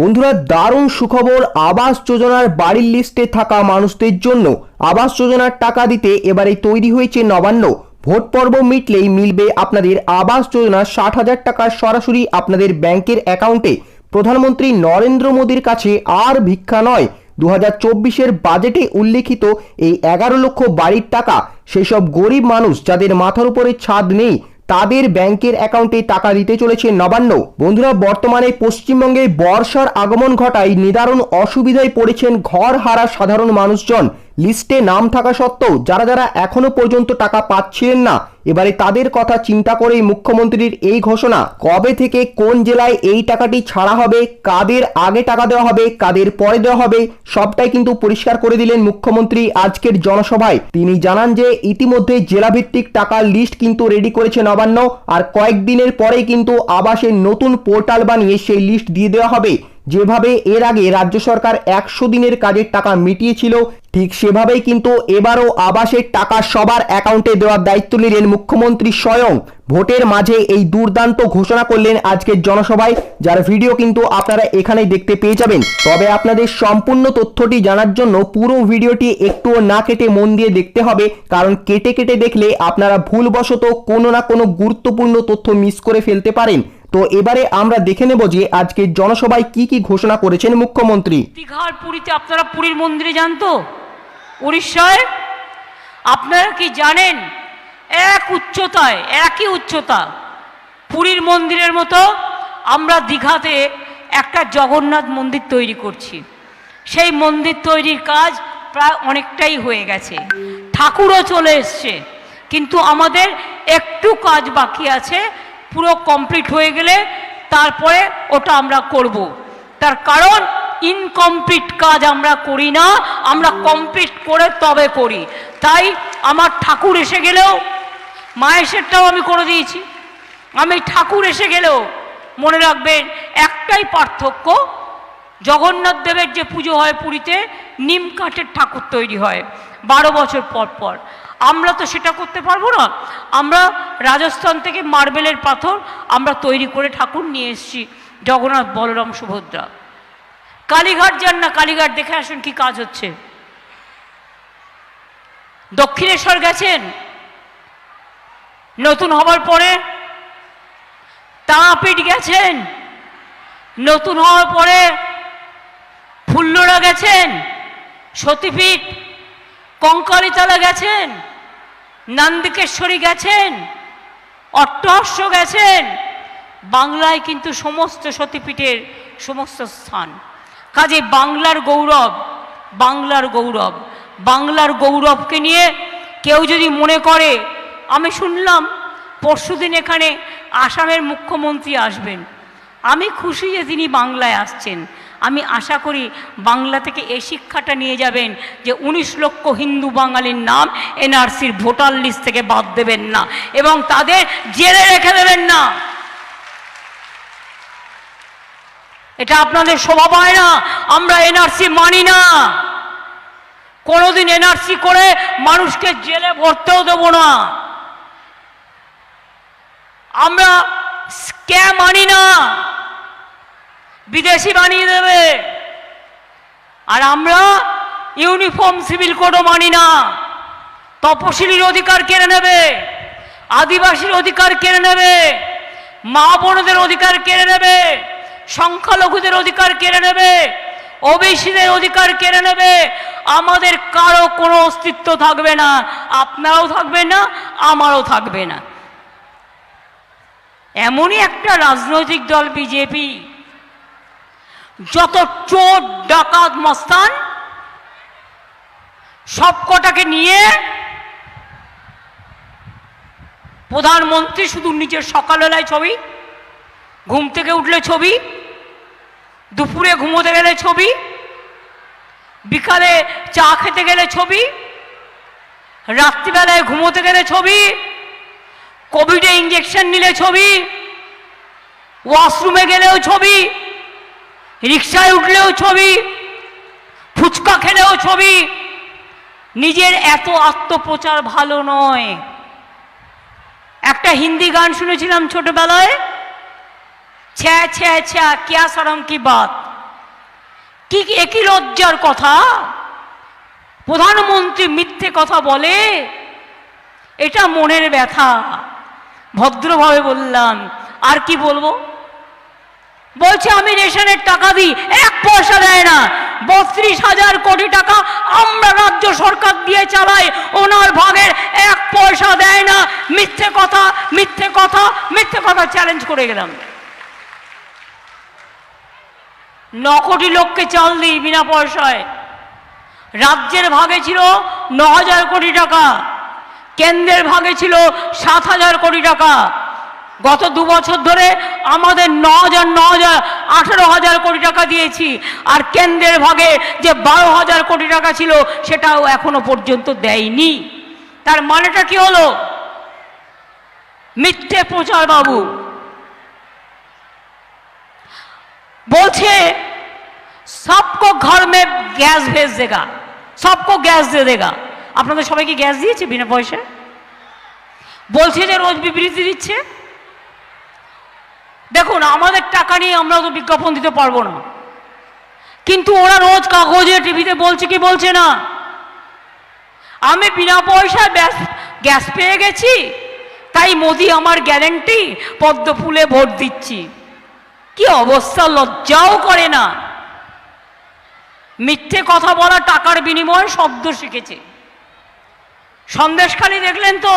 বন্ধুরা, দারুণ সুখবর আবাস যোজনার বাড়ির লিস্টে থাকা মানুষদের জন্য আবাস যোজনার টাকা দিতে এবারে তৈরি হয়েছে নবান্ন। ভোট পর্ব মিটলেই মিলবে আপনাদের আবাস যোজনা ষাট হাজার টাকা সরাসরি আপনাদের ব্যাংকের অ্যাকাউন্টে। প্রধানমন্ত্রী নরেন্দ্র মোদীর কাছে আর ভিক্ষা নয়। দু হাজার বাজেটে উল্লেখিত এই এগারো লক্ষ বাড়ির টাকা, সেসব গরিব মানুষ যাদের মাথার উপরে ছাদ নেই তাদের ব্যাংকের অ্যাকাউন্টে টাকা দিতে চলেছে নবান্ন। বন্ধুরা, বর্তমানে পশ্চিমবঙ্গে বর্ষার আগমন ঘটায় নিদারুণ অসুবিধায় পড়েছেন ঘর হারা সাধারণ মানুষজন। লিস্টে নাম থাকা সত্ত্বেও যারা যারা এখনও পর্যন্ত টাকা পাচ্ছিলেন না, এবারে তাদের কথা চিন্তা করেই মুখ্যমন্ত্রীর এই ঘোষণা। কবে থেকে কোন জেলায় এই টাকাটি ছাড়া হবে, কাদের আগে টাকা দেওয়া হবে, কাদের পরে দেওয়া হবে, সবটাই কিন্তু পরিষ্কার করে দিলেন মুখ্যমন্ত্রী আজকের জনসভায়। তিনি জানান যে ইতিমধ্যে জেলাভিত্তিক টাকার লিস্ট কিন্তু রেডি করেছে নবান্ন, আর কয়েকদিনের পরেই কিন্তু আবাসের নতুন পোর্টাল বানিয়ে সেই লিস্ট দিয়ে দেওয়া হবে। যেভাবে এর আগে রাজ্য সরকার একশো দিনের কাজের টাকা মিটিয়েছিল, ঠিক সেভাবেই কিন্তু এবারও আবাসের টাকা সবার অ্যাকাউন্টে দেওয়ার দায়িত্ব নিলেন মুখ্যমন্ত্রী স্বয়ং। ভোটের মাঝে এই দুর্দান্ত ঘোষণা করলেন আজকের জনসভায়, যার ভিডিও কিন্তু আপনারা এখানেই দেখতে পেয়ে যাবেন। তবে আপনাদের সম্পূর্ণ তথ্যটি জানার জন্য পুরো ভিডিওটি একটুও না কেটে মন দিয়ে দেখতে হবে, কারণ কেটে কেটে দেখলে আপনারা ভুলবশত কোনো না কোনো গুরুত্বপূর্ণ তথ্য মিস করে ফেলতে পারেন। তো এবারে আমরা দেখে নেব যে আজকে জনসভায় কি কি ঘোষণা করেছেন মুখ্যমন্ত্রী। দীঘার পুরীতে আপনারা পুরীর মন্দিরে যান তো? উড়িষ্যায় আপনারা কি জানেন? এক উচ্চতায়, একই উচ্চতা। পুরীর মন্দিরের মতো আমরা দীঘাতে একটা জগন্নাথ মন্দির তৈরি করছি। সেই মন্দির তৈরির কাজ প্রায় অনেকটাই হয়ে গেছে। ঠাকুরও চলে এসছে। কিন্তু আমাদের একটু কাজ বাকি আছে। পুরো কমপ্লিট হয়ে গেলে তারপরে ওটা আমরা করব। তার কারণ ইনকমপ্লিট কাজ আমরা করি না, আমরা কমপ্লিট করে তবে করি। তাই আমার ঠাকুর এসে গেলেও মায়েশেরটাও আমি করে দিয়েছি। আমি ঠাকুর এসে গেলেও মনে রাখবেন একটাই পার্থক্য, জগন্নাথ দেবের যে পুজো হয় পুরীতে, নিম কাঠের ঠাকুর তৈরি হয় বারো বছর পর পর। আমরা তো সেটা করতে পারব না। আমরা রাজস্থান থেকে মার্বেলের পাথর আমরা তৈরি করে ঠাকুর নিয়ে এসেছি, জগন্নাথ বলরাম সুভদ্রা। কালীঘাট যান না, কালীঘাট দেখে আসুন কি কাজ হচ্ছে। দক্ষিণেশ্বর গেছেন। নতুন হবার পরে তাঁপিট গেছেন। নতুন হওয়ার পরে ফুল্লরা গেছেন। সতীপীঠ কঙ্কালীতলা গেছেন, নান্দিকেশ্বরী গেছেন অট্টহস্য গেছেন, বাংলায় কিন্তু সমস্ত সতীপীঠের সমস্ত স্থান। কাজে বাংলার গৌরব বাংলার গৌরব, বাংলার গৌরবকে নিয়ে কেউ যদি মনে করে, আমি শুনলাম পরশুদিন এখানে আসামের মুখ্যমন্ত্রী আসবেন। আমি খুশি যে তিনি বাংলায় আসছেন। আমি আশা করি বাংলা থেকে এই শিক্ষাটা নিয়ে যাবেন যে উনিশ লক্ষ হিন্দু বাঙালির নাম এনআরসির ভোটার লিস্ট থেকে বাদ দেবেন না এবং তাদের জেলে রেখে দেবেন না। এটা আপনাদের শোভা পায় না, আমরা এনআরসি মানি না। কোনোদিন এনআরসি করে মানুষকে জেলে ভরতেও দেব না। আমরা স্ক্যাম আনি না। বিদেশি বানিয়ে দেবে। আর আমরা ইউনিফর্ম সিভিল কোডও মানি না। তপশিলির অধিকার কেড়ে নেবে, আদিবাসীর অধিকার কেড়ে নেবে, মা বোনদের অধিকার কেড়ে নেবে, সংখ্যালঘুদের অধিকার কেড়ে নেবে, ওবিসিদের অধিকার কেড়ে নেবে। আমাদের কারও কোনো অস্তিত্ব থাকবে না। আপনারাও থাকবে না, আমারও থাকবে না। এমনই একটা রাজনৈতিক দল বিজেপি। যত চোর, ডাকাত, মস্তান সবকটাকে নিয়ে প্রধানমন্ত্রী শুধু নিজের সকালবেলায় ছবি, ঘুম থেকে উঠলে ছবি, দুপুরে ঘুমোতে গেলে ছবি, বিকালে চা খেতে গেলে ছবি, রাত্রিবেলায় ঘুমোতে গেলে ছবি, কোভিডে ইঞ্জেকশন নিলে ছবি, ওয়াশরুমে গেলেও ছবি রিক্সায় উঠলেও ছবি, ফুচকা খেলেও ছবি। নিজের এত আত্মপ্রচার ভালো নয়। একটা হিন্দি গান শুনেছিলাম ছোটবেলায়, ছ্যা ছ্যা ছ্যা, ক্যা সরম কি বাত? কি একই লজ্জার কথা? প্রধানমন্ত্রী মিথ্যে কথা বলে, এটা মনের ব্যথা। ভদ্রভাবে বললাম, আর কি বলব? বলছে, আমি রেশনের টাকা দিই, এক পয়সা দেয় না। বত্রিশ হাজার কোটি টাকা আমরা রাজ্য সরকার দিয়ে চালাই, ওনার ভাগের এক পয়সা দেয় না। মিথ্যে কথা মিথ্যে কথা মিথ্যে কথা চ্যালেঞ্জ করে গেলাম। ন কোটি লোককে চাল দিই বিনা পয়সায়। রাজ্যের ভাগে ছিল ন হাজার কোটি টাকা, কেন্দ্রের ভাগে ছিল সাত হাজার কোটি টাকা। গত দু বছর ধরে আমাদের ন হাজার ন হাজার, আঠেরো হাজার কোটি টাকা দিয়েছি। আর কেন্দ্রের ভাগে যে বারো হাজার কোটি টাকা ছিল, সেটাও এখনও পর্যন্ত দেয়নি। তার মানেটা কি হলো? মিথ্যে প্রচার বাবু। বলছে সবকো ঘর মে গ্যাস ভেজ দেগা। সবকো গ্যাস দিয়ে দেগা। আপনাদের সবাইকে গ্যাস দিয়েছে বিনা পয়সা বলছে যে রোজ বিবৃতি দিচ্ছে। দেখুন, আমাদের টাকা নিয়ে আমরা তো বিজ্ঞাপন দিতে পারব না। কিন্তু ওরা রোজ কাগজে, টিভিতে বলছে কি বলছে না? আমি বিনা পয়সায় ব্যাস, গ্যাস পেয়ে গেছি, তাই মোদি আমার গ্যারেন্টি, পদ্ম ফুলে ভোট দিচ্ছি। কি অবস্থা, লজ্জাও করে না। মিথ্যে কথা বলা, টাকার বিনিময়ে শব্দ শিখেছে। সন্দেশখালি দেখলেন তো?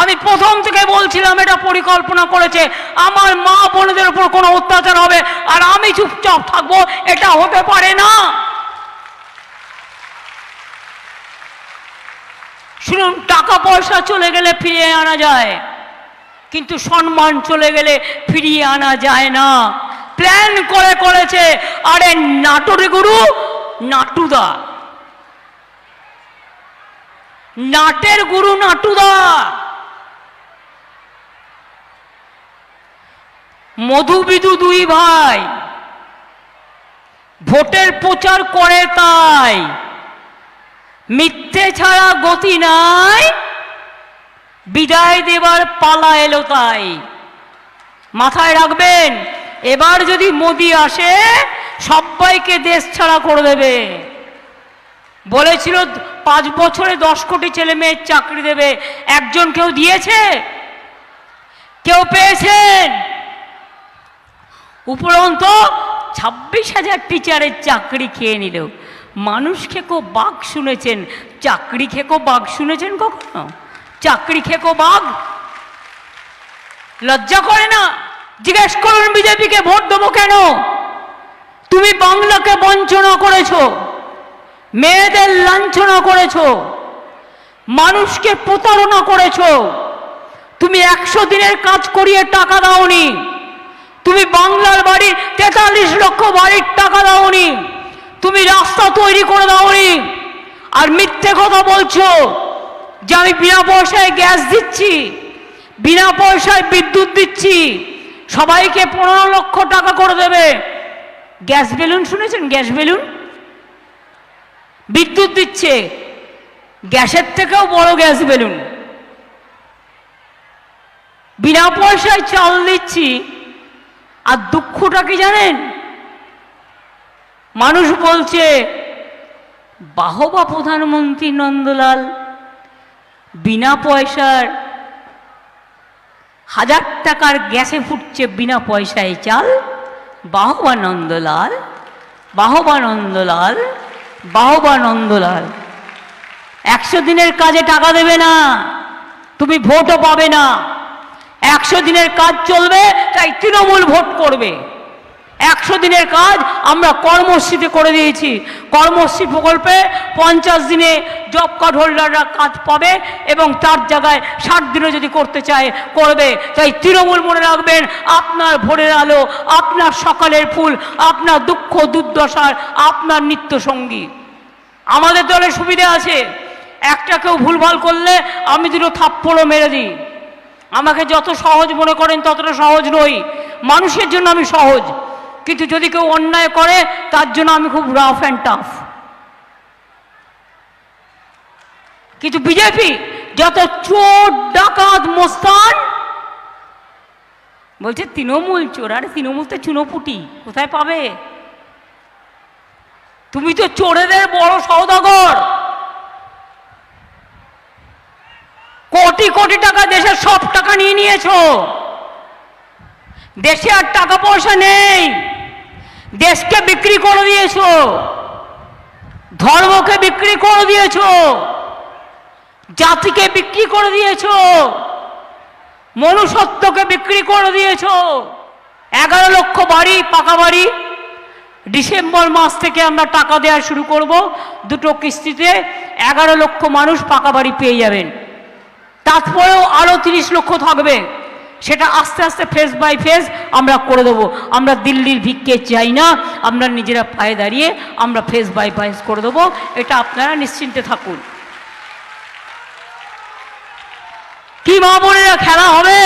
আমি প্রথম থেকে বলছিলাম, এটা পরিকল্পনা করেছে। আমার মা বোনদের উপর কোনো অত্যাচার হবে, আর আমি চুপচাপ থাকব, এটা হতে পারে না। শুনুন টাকা পয়সা চলে গেলে ফিরিয়ে আনা যায়, কিন্তু সম্মান চলে গেলে ফিরিয়ে আনা যায় না। প্ল্যান করে করেছে, আরে নাটোরে গুরু, নাটুদা। নাটের গুরু নাটুদা। মধুবিদু দুই ভাই। ভোটের প্রচার করে তাই। মিথ্যে ছাড়া গতি নাই। বিদায় দেবার পালা এলো তাই। মাথায় রাখবেন, এবার যদি মোদি আসে, সবাইকে দেশ ছাড়া করে দেবে। বলেছিল, পাঁচ বছরে দশ কোটি ছেলে মেয়ের চাকরি দেবে। একজন কেউ দিয়েছে? কেউ পেয়েছেন? উপরন্ত ছাব্বিশ হাজার টিচারের চাকরি খেয়ে নিল। মানুষ খেকো বাঘ শুনেছেন? চাকরি খেকো বাঘ শুনেছেন কখনো? চাকরি খেকো বাঘ? লজ্জা করে না? জিজ্ঞেস করুন বিজেপিকে, ভোট দেবো কেন? তুমি বাংলাকে বঞ্চনা করেছ। মেয়েদের লাঞ্ছনা করেছ। মানুষকে প্রতারণা করেছ। তুমি একশো দিনের কাজ করিয়ে টাকা দাওনি। তুমি বাংলার বাড়ির তেতাল্লিশ লক্ষ বাড়ির টাকা দাওনি। তুমি রাস্তা তৈরি করে দাওনি। আর মিথ্যে কথা বলছো যে আমি বিনা পয়সায় গ্যাস দিচ্ছি, বিনা পয়সায় বিদ্যুৎ দিচ্ছি, সবাইকে পনেরো লক্ষ টাকা করে দেবে। গ্যাস বেলুন শুনেছেন? Gas balloon? বিদ্যুৎ দিচ্ছে। গ্যাসের থেকেও বড় গ্যাস বেলুন। বিনা পয়সায় চাল দিচ্ছি আর দুঃখটা কি জানেন? মানুষ বলছে, বাহবা প্রধানমন্ত্রী নন্দলাল, বিনা পয়সার হাজার টাকার গ্যাসে ফুটছে বিনা পয়সায় চাল। বাহবা নন্দলাল বাহবা নন্দলাল বাহবা নন্দলাল। একশো দিনের কাজে টাকা দেবে না, তুমি ভোটও পাবে না। একশো দিনের কাজ চলবে, তাই তৃণমূল ভোট করবে। একশো দিনের কাজ আমরা কর্মশ্রীতে করে দিয়েছি। কর্মশ্রী প্রকল্পে পঞ্চাশ দিনে জব কার্ড হোল্ডাররা কাজ পাবে এবং তার জায়গায় ষাট দিনে যদি করতে চায়, করবে। তাই তৃণমূল মনে রাখবেন, আপনার ভোরের আলো, আপনার সকালের ফুল, আপনার দুঃখ দুর্দশার আপনার নিত্য সঙ্গী আমাদের দলে সুবিধা আছে। একটা কেউ ভুলভাল করলে আমি দুটো থাপ্পড়ও মেরে দিই। আমাকে যত সহজ মনে করেন ততটা সহজ নই। মানুষের জন্য আমি সহজ। কিন্তু যদি কেউ অন্যায় করে, তার জন্য আমি খুব রাফ অ্যান্ড টাফ কিন্তু বিজেপি যত চোর, ডাকাত, মোস্তান, বলছে তৃণমূল চোর। আরে তৃণমূল তো চুনোপুটি, কোথায় পাবে? তুমি তো চোরেদের বড় সৌদাগর কোটি কোটি টাকা দেশের সব টাকা নিয়ে নিয়েছো। দেশে আর টাকা পয়সা নেই। দেশকে বিক্রি করে দিয়েছ। ধর্মকে বিক্রি করে দিয়েছ। জাতিকে বিক্রি করে দিয়েছ। মনুষ্যত্বকে বিক্রি করে দিয়েছ। এগারো লক্ষ বাড়ি, পাকা বাড়ি। ডিসেম্বর মাস থেকে আমরা টাকা দেওয়া শুরু করব। দুটো কিস্তিতে এগারো লক্ষ মানুষ পাকা বাড়ি পেয়ে যাবেন। তারপরেও আরও তিরিশ লক্ষ থাকবে। সেটা আস্তে আস্তে ফেস বাই ফেস আমরা করে দেবো। আমরা দিল্লির ভিক্ষে চাই না, আমরা নিজেরা পায়ে দাঁড়িয়ে আমরা ফেস বাই ফেস করে দেবো। এটা আপনারা নিশ্চিন্তে থাকুন। কি মা বোনেরা, খেলা হবে?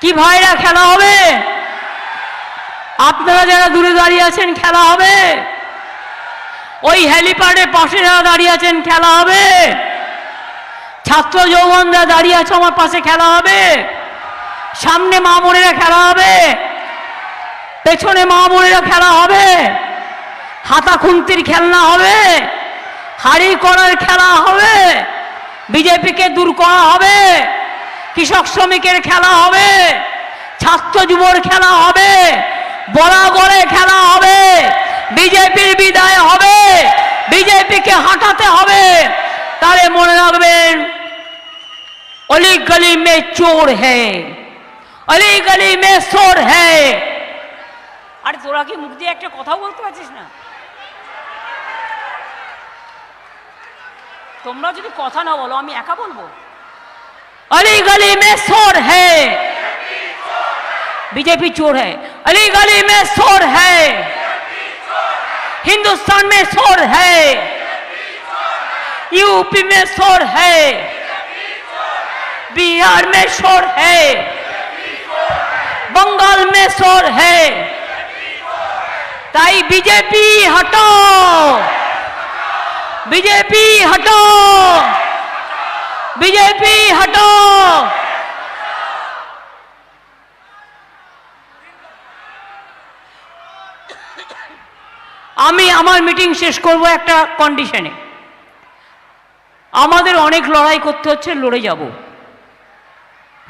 কি ভাইরা, খেলা হবে? আপনারা যারা দূরে দাঁড়িয়ে আছেন, খেলা হবে? ওই হেলিপ্যাডের পাশে যারা দাঁড়িয়ে আছেন, খেলা হবে? ছাত্র যৌবনরা দাঁড়িয়ে আছে, আমার পাশে খেলা হবে। সামনে মা বোনেরা খেলা হবে। পেছনে মা বোনেরা খেলা হবে। হাতা খুন্তির খেলনা হবে। হাড়ি করার খেলা হবে। বিজেপিকে দূর করা হবে। কৃষক শ্রমিকের খেলা হবে। ছাত্র যুবর খেলা হবে। বরাবরে খেলা হবে। বিজেপির বিদায় হবে। বিজেপিকে হাঁটাতে হবে। তাহলে মনে রাখবেন অলি গলি মে চোর হ্যাঁ অলি গলি মে চোর হ্যাঁ আরে তোরা কি মুখ দিয়ে একটা কথা বলতে পারছিস না তোমরা যদি কথা না বলো আমি একা বলবো अली गली में शोर है बीजेपी चोर है अली गली में शोर है हिंदुस्तान में शोर है यूपी में शोर है बिहार में शोर है बंगाल में शोर है ताई बीजेपी हटाओ बीजेपी हटाओ बीजेपी हटो আমি আমার মিটিং শেষ করব একটা কন্ডিশনে আমাদের অনেক লড়াই করতে হচ্ছে লড়ে যাব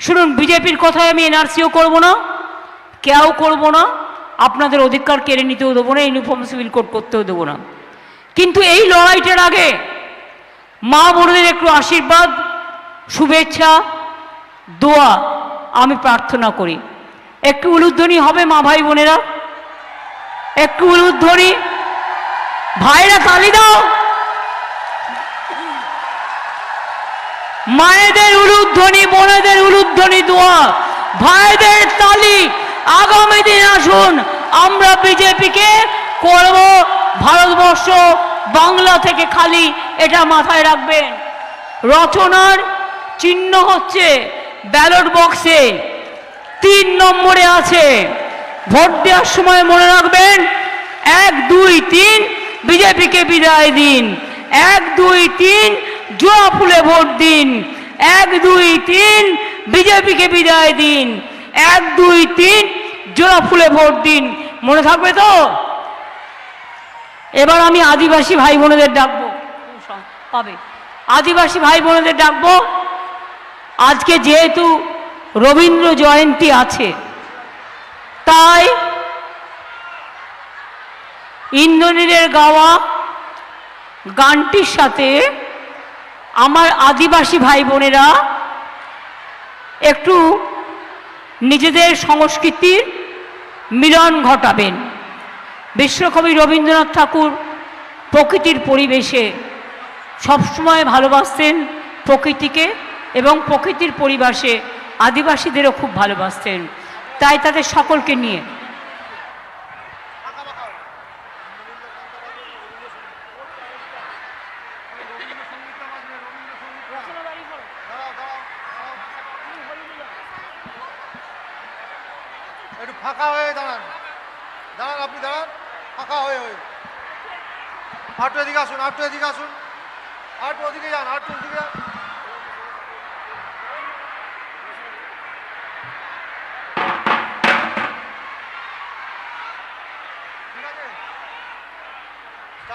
শুনুন, বিজেপির কথায় আমি এনআরসিও করব না কেউ করব না, আপনাদের অধিকার কেড়ে নিতেও দেবো না, ইউনিফর্ম সিভিল কোড করতেও দেবো না। কিন্তু এই লড়াইটার আগে মা বোনদের একটু আশীর্বাদ, শুভেচ্ছা, দোয়া আমি প্রার্থনা করি। একটু উলুধ্বনি হবে মা ভাই বোনেরা। একটু উলুধ্বনি। ভাইরা তালি দাও। মায়েদের উলুধ্বনি, বোনেদের উলুধ্বনি দোয়া, ভাইদের তালি, আগামী দিন আসুন, আমরা বিজেপিকে করব ভারতবর্ষ বাংলা থেকে খালি, এটা মাথায় রাখবেন। রচনার চিহ্ন হচ্ছে ব্যালট বক্সে, তিন নম্বরে আছে, ভোট দেওয়ার সময় মনে রাখবেন, এক, দুই, তিন, বিজেপিকে বিদায় দিন। এক, দুই, তিন জোড়া ফুলে ভোট দিন। এক, দুই, তিন, বিজেপিকে বিদায় দিন। এক, দুই, তিন জোড়া ফুলে ভোট দিন। মনে থাকবে তো? এবার আমি আদিবাসী ভাই বোনেদের ডাকবো। পাবে। আদিবাসী ভাই বোনেদের ডাকবো। আজকে যেহেতু রবীন্দ্র জয়ন্তী আছে, তাই ইন্দ্রনীলের গাওয়া গানটির সাথে আমার আদিবাসী ভাই বোনেরা, একটু নিজেদের সংস্কৃতির মিলন ঘটাবেন। বিশ্বকবি রবীন্দ্রনাথ ঠাকুর প্রকৃতির পরিবেশে সবসময় ভালোবাসতেন প্রকৃতিকে এবং প্রকৃতির পরিবেশে আদিবাসীদেরও খুব ভালোবাসতেন। তাই তাদের সকলকে নিয়ে একটু ফাঁকা হয়ে দাঁড়ান। দাঁড়ান আপনি, দাঁড়ান। ফাঁকা হয়ে হয়ে। আটটু এদিকে আসুন, আটটু এদিকে আসুন। আটটু ওদিকে যান, আটটু ওদিকে যান।